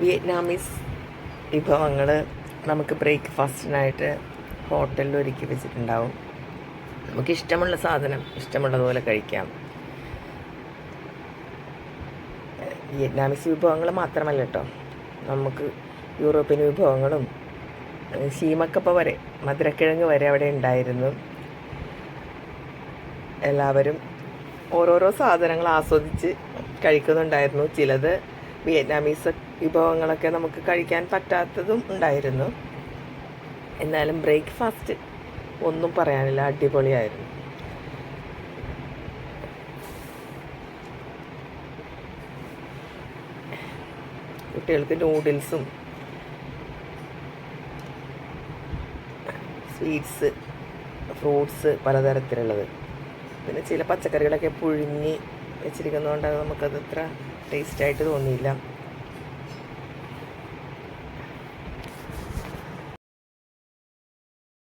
Vietnamese വിഭവങ്ങൾ നമുക്ക് ബ്രേക്ക്ഫാസ്റ്റിനായിട്ട് ഹോട്ടലിൽ ഒരുക്കി വെച്ചിട്ടുണ്ടാവും. നമുക്ക് ഇഷ്ടമുള്ള സാധനം ഇഷ്ടമുള്ളതുപോലെ കഴിക്കാം. വിയറ്റ്നാമീസ് വിഭവങ്ങൾ മാത്രമല്ല കേട്ടോ നമുക്ക് യൂറോപ്യൻ വിഭവങ്ങളും ശീമക്കപ്പ വരെ മധുരക്കിഴങ്ങ് വരെ അവിടെ ഉണ്ടായിരുന്നു. എല്ലാവരും ഓരോരോ സാധനങ്ങൾ ആസ്വദിച്ച് കഴിക്കുന്നുണ്ടായിരുന്നു. ചിലത് വിയറ്റ്നാമീസ് വിഭവങ്ങളൊക്കെ നമുക്ക് കഴിക്കാൻ പറ്റാത്തതും ഉണ്ടായിരുന്നു. എന്നാലും ബ്രേക്ക്ഫാസ്റ്റ് ഒന്നും പറയാനില്ല അടിപൊളിയായിരുന്നു. കുട്ടികൾക്ക് നൂഡിൽസും സ്വീറ്റ്സ് ഫ്രൂട്ട്സ് പലതരത്തിലുള്ളത്. പിന്നെ ചില പച്ചക്കറികളൊക്കെ പുഴുങ്ങി വെച്ചിരിക്കുന്നതുകൊണ്ട് നമുക്കത് അത്ര ടേസ്റ്റായിട്ട് തോന്നിയില്ല.